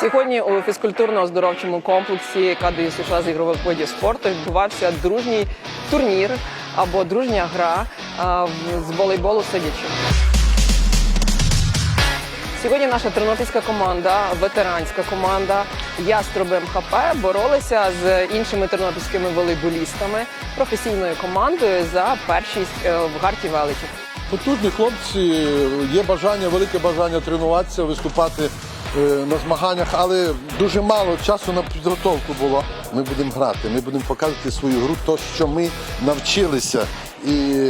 Сьогодні у фізкультурно-оздоровчому комплексі КДЮ США з ігрових видів спорту відбувався дружній турнір або дружня гра з волейболу сидячи. Сьогодні наша тернопільська команда, ветеранська команда Ястроби МХП боролися з іншими тернопільськими волейболістами, професійною командою за першість е, в гарті великів. Потужні хлопці, є бажання, велике бажання тренуватися, виступати е, на змаганнях, але дуже мало часу на підготовку було. Ми будемо грати, ми будемо показувати свою гру, то, що ми навчилися. І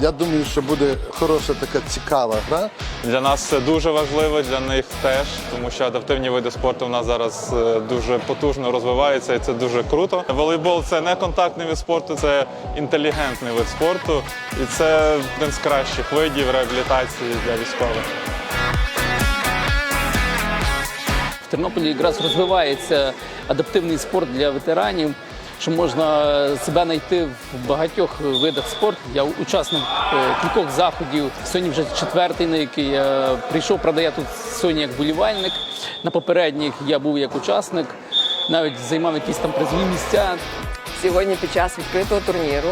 я думаю, що буде хороша така цікава гра. Для нас це дуже важливо, для них теж, тому що адаптивні види спорту в нас зараз е, дуже потужно розвиваються і це дуже круто. Волейбол це не контактний вид спорту, це інтелігентний вид спорту, і це один з кращих видів реабілітації для військових. В Тернополі якраз розвивається адаптивний спорт для ветеранів, що можна себе знайти в багатьох видах спорту. Я учасник е, кількох заходів. Сьогодні вже четвертий, на який я прийшов. Правда, я тут сьогодні як болівальник. На попередніх я був як учасник, навіть займав якісь там призові місця. Сьогодні під час відкритого турніру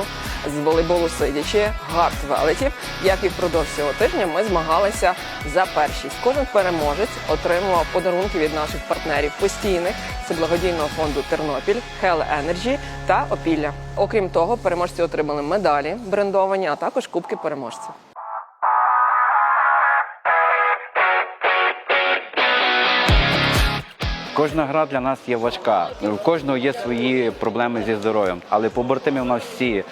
з волейболу сидячи гарт велетів, як і впродовж цього тижня, ми змагалися за першість. Кожен переможець отримував подарунки від наших партнерів постійних це благодійного фонду Тернопіль, Hell Energy та Опілля. Окрім того, переможці отримали медалі брендовані, а також кубки переможців. Кожна гра для нас є важка. У кожного є свої проблеми зі здоров'ям, але побратими в нас всі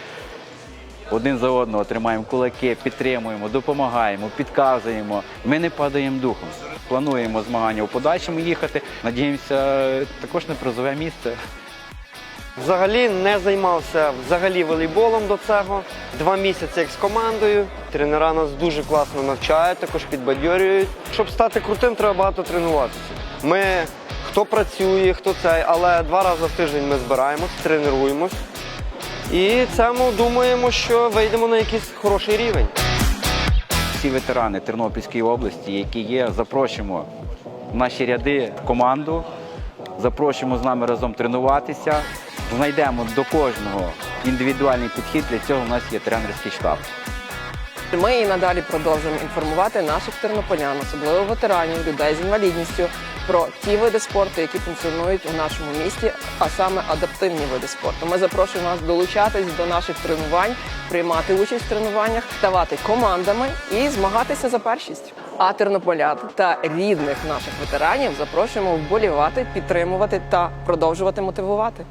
один за одного тримаємо кулаки, підтримуємо, допомагаємо, підказуємо. Ми не падаємо духом. Плануємо змагання у подальшому їхати. Надіємося також на призове місце. Взагалі не займався взагалі волейболом до цього. Два місяці як з командою. Тренера нас дуже класно навчають, також підбадьорюють. Щоб стати крутим, треба багато тренуватися. Ми хто працює, хто цей, але два рази в тиждень ми збираємось, тренуємось. І цьому думаємо, що вийдемо на якийсь хороший рівень. Всі ветерани Тернопільської області, які є, запрошуємо в наші ряди команду, запрошуємо з нами разом тренуватися. Знайдемо до кожного індивідуальний підхід. Для цього у нас є тренерський штаб. Ми і надалі продовжуємо інформувати наших тернополян, особливо ветеранів, людей з інвалідністю, про ті види спорту, які функціонують у нашому місті, а саме адаптивні види спорту. Ми запрошуємо вас долучатись до наших тренувань, приймати участь в тренуваннях, ставати командами і змагатися за першість. А тернополян та рідних наших ветеранів запрошуємо вболівати, підтримувати та продовжувати мотивувати.